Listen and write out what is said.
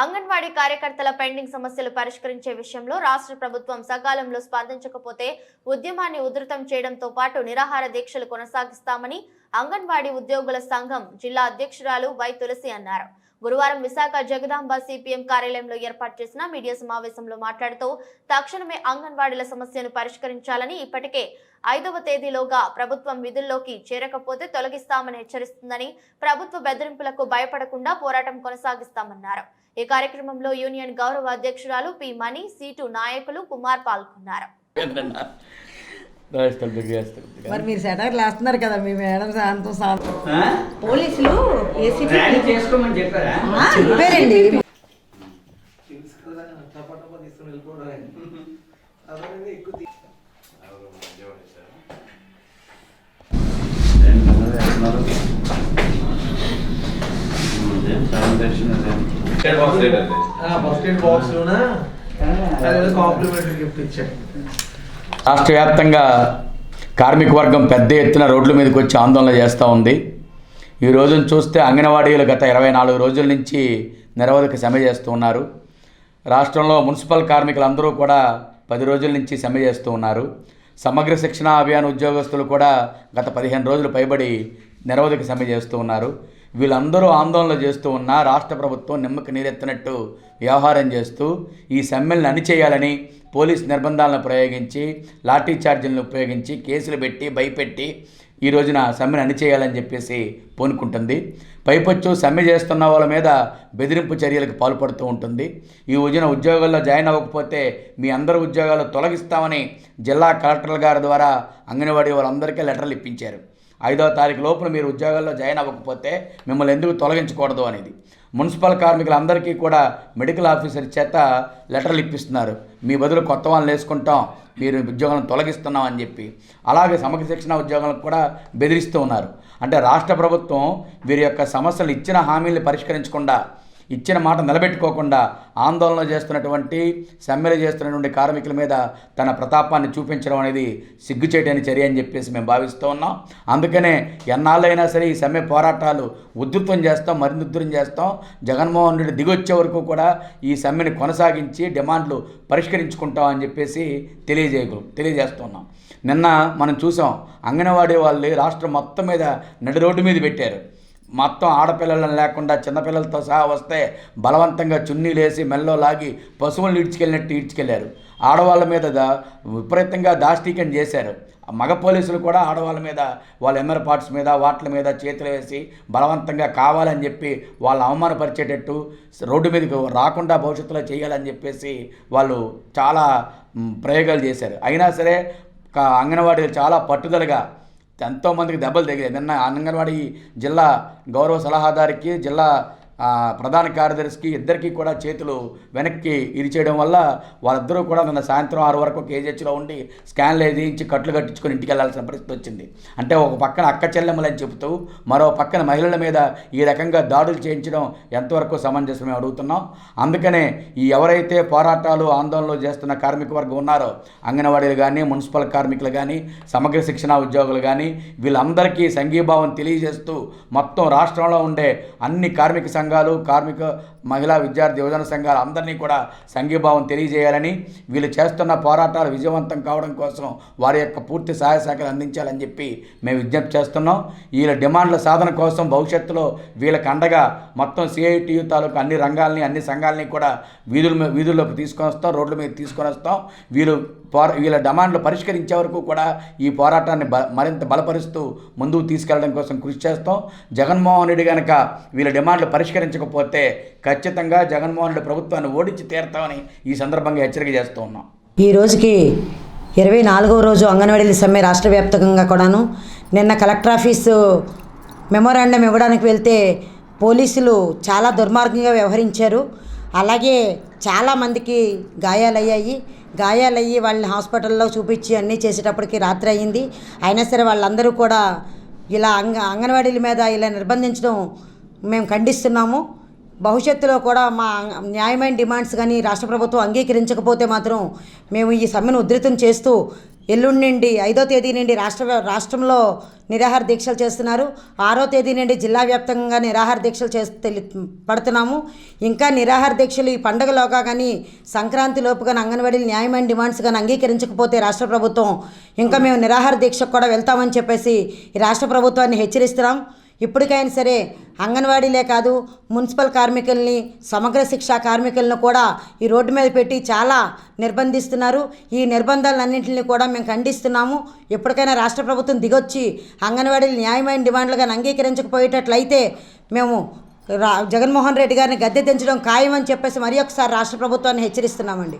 అంగన్వాడీ కార్యకర్తల పెండింగ్ సమస్యలు పరిష్కరించే విషయంలో రాష్ట్ర ప్రభుత్వం సకాలంలో స్పందించకపోతే ఉద్యమాన్ని ఉధృతం చేయడంతో పాటు నిరాహార దీక్షలు కొనసాగిస్తామని అంగన్వాడీ ఉద్యోగుల సంఘం జిల్లా అధ్యక్షురాలు వై తులసి అన్నారు. గురువారం విశాఖ జగదాంబ సిపిఎం కార్యాలయంలో ఏర్పాటు చేసిన మీడియా సమావేశంలో మాట్లాడుతూ తక్షణమే అంగన్వాడీల సమస్యను పరిష్కరించాలని ఇప్పటికే ఐదవ తేదీలోగా ప్రభుత్వం విధుల్లోకి చేరకపోతే తొలగిస్తామని హెచ్చరిస్తుందని ప్రభుత్వ బెదిరింపులకు భయపడకుండా పోరాటం కొనసాగిస్తామన్నారు. ఈ కార్యక్రమంలో యూనియన్ గౌరవ అధ్యక్షురాలు పి మణి సీటు నాయకులు కుమార్ పాల్గొన్నారు. మరి మీరు సెటర్లు వేస్తున్నారు కదా మీ మేడం శాంతం శాంతం? పోలీసులు చెప్పారండి. ఫస్ట్ ఎయిడ్ బాక్స్ లోన? కాంప్లిమెంటరీ గిఫ్ట్ ఇచ్చాడు రాష్ట్ర వ్యాప్తంగా కార్మిక వర్గం పెద్ద ఎత్తున రోడ్ల మీదకి వచ్చి ఆందోళన చేస్తూ ఉంది. ఈ రోజును చూస్తే అంగన్వాడీలు గత ఇరవై నాలుగు రోజుల నుంచి నిరవధిక సమ్మె చేస్తూ ఉన్నారు. రాష్ట్రంలో మున్సిపల్ కార్మికులందరూ కూడా పది రోజుల నుంచి సమ్మె చేస్తూ ఉన్నారు. సమగ్ర శిక్షణ అభియాన్ ఉద్యోగస్తులు కూడా గత పదిహేను రోజులు పైబడి నిరవధిక సమ్మె చేస్తూ ఉన్నారు. వీళ్ళందరూ ఆందోళన చేస్తూ ఉన్నా రాష్ట్ర ప్రభుత్వం నిమ్మకి నీరెత్తినట్టు వ్యవహారం చేస్తూ ఈ సమ్మెలను అణిచేయాలని పోలీస్ నిర్బంధాలను ప్రయోగించి లాఠీ చార్జీలను ఉపయోగించి కేసులు పెట్టి భయపెట్టి ఈ రోజున సమ్మెను అణిచేయాలని చెప్పేసి పూనుకుంటుంది. పైపొచ్చు సమ్మె చేస్తున్న వాళ్ళ మీద బెదిరింపు చర్యలకు పాల్పడుతూ ఉంటుంది. ఈ రోజున ఉద్యోగాల్లో జాయిన్ అవ్వకపోతే మీ అందరి ఉద్యోగాలు తొలగిస్తామని జిల్లా కలెక్టర్ల గారి ద్వారా అంగన్వాడీ వాళ్ళందరికీ లెటర్లు ఇప్పించారు. ఐదో తారీఖు లోపల మీరు ఉద్యోగాల్లో జాయిన్ అవ్వకపోతే మిమ్మల్ని ఎందుకు తొలగించకూడదు అనేది. మున్సిపల్ కార్మికులందరికీ కూడా మెడికల్ ఆఫీసర్ చేత లెటర్లు ఇప్పిస్తున్నారు. మీ బదులు కొత్త వాళ్ళని వేసుకుంటాం మీరు ఉద్యోగాలను తొలగిస్తున్నాం అని చెప్పి. అలాగే సమగ్ర శిక్షణ ఉద్యోగాలకు కూడా బెదిరిస్తూ ఉన్నారు. అంటే రాష్ట్ర ప్రభుత్వం వీరి యొక్క సమస్యలు ఇచ్చిన హామీలు పరిష్కరించకుండా ఇచ్చిన మాట నిలబెట్టుకోకుండా ఆందోళన చేస్తున్నటువంటి సమ్మెలు చేస్తున్నటువంటి కార్మికుల మీద తన ప్రతాపాన్ని చూపించడం అనేది సిగ్గుచేటని చర్య అని చెప్పేసి మేము భావిస్తూ ఉన్నాం. అందుకనే ఎన్నాళ్ళైనా సరే ఈ సమ్మె పోరాటాలు ఉధృతం చేస్తాం మరింత ఉధృతం చేస్తాం. జగన్మోహన్ రెడ్డి దిగొచ్చే వరకు కూడా ఈ సమ్మెని కొనసాగించి డిమాండ్లు పరిష్కరించుకుంటాం అని చెప్పేసి తెలియజేయగలం తెలియజేస్తున్నాం నిన్న మనం చూసాం అంగన్వాడీ వాళ్ళు రాష్ట్రం మొత్తం మీద నడి రోడ్డు మీద పెట్టారు. మొత్తం ఆడపిల్లలను లేకుండా చిన్నపిల్లలతో సహా వస్తే బలవంతంగా చున్నీలేసి మెల్లో లాగి పశువులను ఈడ్చుకెళ్ళినట్టు ఈడ్చుకెళ్ళారు ఆడవాళ్ళ మీద విపరీతంగా దాష్టీకం చేశారు. మగ పోలీసులు కూడా ఆడవాళ్ళ మీద వాళ్ళ ఎమ్మెర్ పార్ట్స్ మీద వాటి మీద చేతులు వేసి బలవంతంగా కావాలని చెప్పి వాళ్ళని అవమానపరిచేటట్టు రోడ్డు మీదకు రాకుండా భవిష్యత్తులో చేయాలని చెప్పేసి వాళ్ళు చాలా ప్రయోగాలు చేశారు. అయినా సరే అంగన్వాడీలు చాలా పట్టుదలగా ఎంతోమందికి దెబ్బలు తగిలాయి. నిన్న అంగన్వాడీ జిల్లా గౌరవ సలహాదారికి జిల్లా ప్రధాన కార్యదర్శికి ఇద్దరికీ కూడా చేతులు వెనక్కి ఇరిచేయడం వల్ల వాళ్ళిద్దరూ కూడా నిన్న సాయంత్రం ఆరు వరకు కేజీహెచ్లో ఉండి స్కాన్లు వేయించి కట్లు కట్టించుకొని ఇంటికి వెళ్ళాల్సిన పరిస్థితి వచ్చింది. అంటే ఒక పక్కన అక్క చెల్లెమ్మలని చెబుతూ మరో పక్కన మహిళల మీద ఈ రకంగా దాడులు చేయించడం ఎంతవరకు సమంజసమే అడుగుతున్నాం. అందుకనే ఈ ఎవరైతే పోరాటాలు ఆందోళనలు చేస్తున్న కార్మిక వర్గం ఉన్నారో అంగన్వాడీలు కానీ మున్సిపల్ కార్మికులు కానీ సమగ్ర శిక్షణ ఉద్యోగులు కానీ వీళ్ళందరికీ సంఘీభావం తెలియజేస్తూ మొత్తం రాష్ట్రంలో ఉండే అన్ని కార్మిక సంఘాలు కార్మిక మహిళా విద్యార్థి యువజన సంఘాలు అందరినీ కూడా సంఘీభావం తెలియజేయాలని వీళ్ళు చేస్తున్న పోరాటాలు విజయవంతం కావడం కోసం వారి యొక్క పూర్తి సహాయ శాఖలు అందించాలని చెప్పి మేము విజ్ఞప్తి చేస్తున్నాం. వీళ్ళ డిమాండ్ల సాధన కోసం భవిష్యత్తులో వీళ్ళకి అండగా మొత్తం సిఐటియు తాలూకు అన్ని రంగాల్ని అన్ని సంఘాలని కూడా వీధుల వీధుల్లోకి తీసుకొని వస్తాం రోడ్ల మీద తీసుకొని వస్తాం. వీళ్ళు పోరా వీళ్ళ డిమాండ్లు పరిష్కరించే వరకు కూడా ఈ పోరాటాన్ని బ మరింత బలపరుస్తూ ముందుకు తీసుకెళ్ళడం కోసం కృషి చేస్తాం. జగన్మోహన్ రెడ్డి కనుక వీళ్ళ డిమాండ్లు పరిష్కరించకపోతే ఖచ్చితంగా జగన్మోహన్ రెడ్డి ప్రభుత్వాన్ని ఓడించి తీరుతామని ఈ సందర్భంగా హెచ్చరిక చేస్తూ ఉన్నాం. ఈ రోజుకి ఇరవై నాలుగవ రోజు అంగన్వాడీల సమ్మె రాష్ట్ర వ్యాప్తంగా కూడాను. నిన్న కలెక్టర్ ఆఫీసు మెమోరాండం ఇవ్వడానికి వెళ్తే పోలీసులు చాలా దుర్మార్గంగా వ్యవహరించారు. అలాగే చాలామందికి గాయాలయ్యాయి. గాయాలయ్యి వాళ్ళని హాస్పిటల్లో చూపించి అన్నీ చేసేటప్పటికి రాత్రి అయ్యింది. అయినా సరే వాళ్ళందరూ కూడా ఇలా అంగ అంగన్వాడీల మీద ఇలా నిర్బంధించడం మేము ఖండిస్తున్నాము. భవిష్యత్తులో కూడా మా న్యాయమైన డిమాండ్స్ కానీ రాష్ట్ర ప్రభుత్వం అంగీకరించకపోతే మాత్రం మేము ఈ సమ్మెను ఉధృతం చేస్తూ ఎల్లుండి నుండి ఐదో తేదీ నుండి రాష్ట్ర రాష్ట్రంలో నిరాహార దీక్షలు చేస్తున్నారు. ఆరో తేదీ నుండి జిల్లా వ్యాప్తంగా నిరాహార దీక్షలు చేస్తూ పడుతున్నాము. ఇంకా నిరాహార దీక్షలు ఈ పండగలోగా కానీ సంక్రాంతి లోపు కానీ అంగన్వాడీలు న్యాయమైన డిమాండ్స్ కానీ అంగీకరించకపోతే రాష్ట్ర ప్రభుత్వం ఇంకా మేము నిరాహార దీక్షకు కూడా వెళ్తామని చెప్పేసి ఈ రాష్ట్ర ప్రభుత్వాన్ని హెచ్చరిస్తున్నాం. ఇప్పటికైనా సరే అంగన్వాడీలే కాదు మున్సిపల్ కార్మికుల్ని సమగ్ర శిక్షా కార్మికులను కూడా ఈ రోడ్డు మీద పెట్టి చాలా నిర్బంధిస్తున్నారు. ఈ నిర్బంధాలన్నింటిని కూడా మేము ఖండిస్తున్నాము. ఎప్పటికైనా రాష్ట్ర ప్రభుత్వం దిగొచ్చి అంగన్వాడీలు న్యాయమైన డిమాండ్లుగా అంగీకరించకపోయేటట్లయితే మేము రా జగన్మోహన్ రెడ్డి గారిని గద్దె దించడం ఖాయమని చెప్పేసి మరి ఒకసారి రాష్ట్ర ప్రభుత్వాన్ని హెచ్చరిస్తున్నామండి.